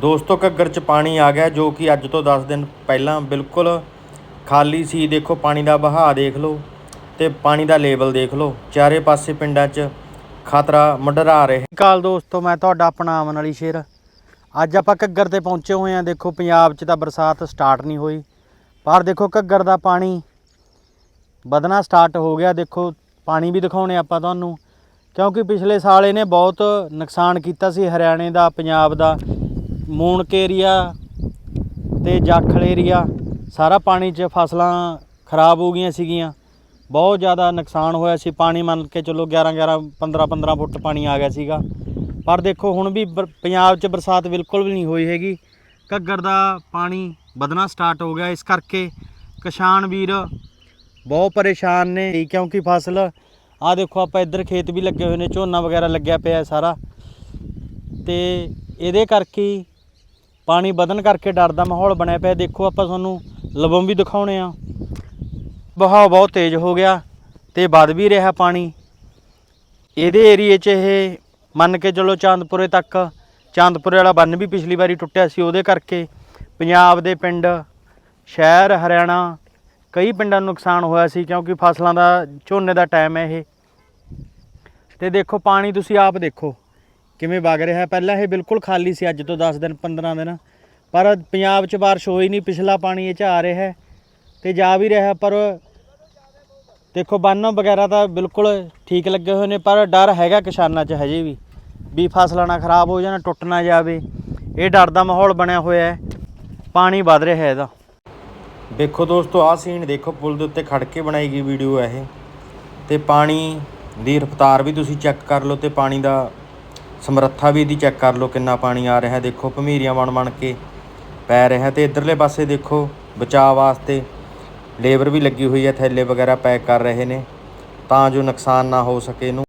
ਦੋਸਤੋ, ਘੱਗਰ ਚ ਪਾਣੀ ਆ ਗਿਆ, ਜੋ ਕਿ ਅੱਜ ਤੋਂ 10 ਦਿਨ ਪਹਿਲਾਂ ਬਿਲਕੁਲ ਖਾਲੀ ਸੀ। ਦੇਖੋ, ਪਾਣੀ ਦਾ ਬਹਾਅ ਦੇਖ ਲਓ ਤੇ ਪਾਣੀ ਦਾ ਲੈਵਲ ਦੇਖ ਲਓ। ਚਾਰੇ ਪਾਸੇ ਪਿੰਡਾਂ 'ਚ ਖਤਰਾ ਮੰਡਰਾ ਰਿਹਾ। ਕਾਲ ਦੋਸਤੋ, ਮੈਂ ਤੁਹਾਡਾ ਆਪਣਾ ਆਮਨ ਵਾਲੀ ਸ਼ੇਰ। ਅੱਜ ਆਪਾਂ ਘੱਗਰ ਤੇ ਪਹੁੰਚੇ ਹੋਏ ਆ ਦੇਖੋ, ਪੰਜਾਬ 'ਚ ਤਾਂ ਬਰਸਾਤ ਸਟਾਰਟ ਨਹੀਂ ਹੋਈ, ਪਰ ਦੇਖੋ, ਘੱਗਰ ਦਾ ਪਾਣੀ ਵਧਣਾ ਸਟਾਰਟ ਹੋ ਗਿਆ। ਦੇਖੋ, ਪਾਣੀ ਵੀ ਦਿਖਾਉਣੇ ਆਪਾਂ ਤੁਹਾਨੂੰ, ਕਿਉਂਕਿ ਪਿਛਲੇ ਸਾਲ ਇਹਨੇ ਬਹੁਤ ਨੁਕਸਾਨ ਕੀਤਾ ਸੀ। ਹਰਿਆਣੇ ਦਾ, ਪੰਜਾਬ ਦਾ ਮੂਣਕ ਏਰੀਆ ਤੇ ਜਾਖਲ ਏਰੀਆ ਸਾਰਾ ਪਾਣੀ 'ਚ ਫਸਲਾਂ ਖਰਾਬ ਹੋ ਗਈਆਂ ਸੀਗੀਆਂ। ਬਹੁਤ ਜ਼ਿਆਦਾ ਨੁਕਸਾਨ ਹੋਇਆ ਸੀ। ਪਾਣੀ ਮੰਨ ਕੇ ਚੱਲੋ 11 11 15 15 ਫੁੱਟ ਪਾਣੀ ਆ ਗਿਆ ਸੀਗਾ। ਪਰ ਦੇਖੋ, ਹੁਣ ਵੀ ਬਰ- ਪੰਜਾਬ 'ਚ ਬਰਸਾਤ ਬਿਲਕੁਲ ਵੀ ਨਹੀਂ ਹੋਈ ਹੈਗੀ। ਘੱਗਰ ਦਾ ਪਾਣੀ ਵਧਣਾ ਸਟਾਰਟ ਹੋ ਗਿਆ। ਇਸ ਕਰਕੇ ਕਿਸਾਨ ਵੀਰ ਬਹੁਤ ਪਰੇਸ਼ਾਨ ਨੇ ਕਿਉਂਕਿ ਫਸਲ ਆ ਦੇਖੋ ਆਪਾਂ ਇੱਧਰ ਖੇਤ ਵੀ ਲੱਗੇ ਹੋਏ ਨੇ, ਝੋਨਾ ਵਗੈਰਾ ਲੱਗਿਆ ਪਿਆ ਸਾਰਾ। ਤੇ ਇਹਦੇ ਕਰਕੇ ਪਾਣੀ ਵਧਣ ਕਰਕੇ ਡਰ ਦਾ ਮਾਹੌਲ ਬਣਿਆ ਪਿਆ। ਦੇਖੋ ਆਪਾਂ ਤੁਹਾਨੂੰ ਲਵਮ ਵੀ ਦਿਖਾਉਣੇ ਆ। ਵਹਾਅ ਬਹੁਤ ਤੇਜ਼ ਹੋ ਗਿਆ ਤੇ ਵੱਧ ਵੀ ਰਿਹਾ ਪਾਣੀ। ਇਹਦੇ ਏਰੀਏ 'ਚ ਇਹ ਮੰਨ ਕੇ ਚਲੋ ਚਾਂਦਪੁਰੇ ਤੱਕ, ਚਾਂਦਪੁਰੇ ਵਾਲਾ ਬੰਨ ਵੀ ਪਿਛਲੀ ਵਾਰੀ ਟੁੱਟਿਆ ਸੀ ਉਹਦੇ ਕਰਕੇ ਪੰਜਾਬ ਦੇ ਪਿੰਡ, ਸ਼ਹਿਰ, ਹਰਿਆਣਾ ਕਈ ਪਿੰਡਾਂ ਨੂੰ ਨੁਕਸਾਨ ਹੋਇਆ ਸੀ ਕਿਉਂਕਿ ਫਸਲਾਂ ਦਾ ਝੋਨੇ ਦਾ ਟਾਈਮ ਹੈ ਇਹ। ਤੇ ਦੇਖੋ ਪਾਣੀ ਤੁਸੀਂ ਆਪ ਦੇਖੋ। ਕਿਵੇਂ ਵਗ ਰਿਹਾ? ਹੈ ਪਹਿਲਾਂ ਇਹ ਬਿਲਕੁਲ ਖਾਲੀ ਸੀ, ਅੱਜ ਤੋਂ 10 ਦਿਨ 15 ਦਿਨ। ਪਰ ਪੰਜਾਬ 'ਚ ਬਾਰਿਸ਼ ਹੋਈ ਨਹੀਂ, ਪਿਛਲਾ ਪਾਣੀ ਇਹ 'ਚ ਆ ਰਿਹਾ ਹੈ ਤੇ ਜਾ ਵੀ ਰਿਹਾ, ਪਰ ਦੇਖੋ ਬੰਨ ਵਗੈਰਾ ਤਾਂ ਬਿਲਕੁਲ ਠੀਕ ਲੱਗੇ ਹੋਏ ਨੇ, ਪਰ ਡਰ ਹੈਗਾ ਕਿਸਾਨਾਂ 'ਚ ਹਜੇ ਵੀ ਵੀ ਫਸਲਾਂ ਨਾ ਖਰਾਬ ਹੋ ਜਾਣ, ਟੁੱਟ ਨਾ ਜਾਵੇ। ਇਹ ਡਰ ਦਾ ਮਾਹੌਲ ਬਣਿਆ ਹੋਇਆ ਹੈ। ਪਾਣੀ ਵੱਧ ਰਿਹਾ ਹੈ ਇਹਦਾ। ਦੇਖੋ ਦੋਸਤੋ, ਆਹ ਸੀਨ ਦੇਖੋ, ਪੁਲ ਦੇ ਉੱਤੇ ਖੜ ਕੇ ਬਣਾਈ ਗਈ ਵੀਡੀਓ ਹੈ ਇਹ। ਤੇ ਪਾਣੀ ਦੀ ਰਫ਼ਤਾਰ ਵੀ ਤੁਸੀਂ ਚੈੱਕ ਕਰ ਲਓ ਤੇ ਪਾਣੀ ਦਾ ਸਮਰੱਥਾ ਵੀ ਇਹਦੀ ਚੈੱਕ ਕਰ ਲਓ, ਕਿੰਨਾ ਪਾਣੀ ਆ ਰਿਹਾ ਦੇਖੋ, ਭਮੀਰੀਆਂ ਬਣ ਬਣ ਕੇ ਪੈ ਰਿਹਾ ਤੇ ਇਧਰਲੇ ਪਾਸੇ ਦੇਖੋ, ਬਚਾਅ ਵਾਸਤੇ ਲੇਬਰ ਵੀ ਲੱਗੀ ਹੋਈ ਹੈ, ਥੈਲੇ ਵਗੈਰਾ ਪੈਕ ਕਰ ਰਹੇ ਨੇ, ਤਾਂ ਜੋ ਨੁਕਸਾਨ ਨਾ ਹੋ ਸਕੇ ਇਹਨੂੰ।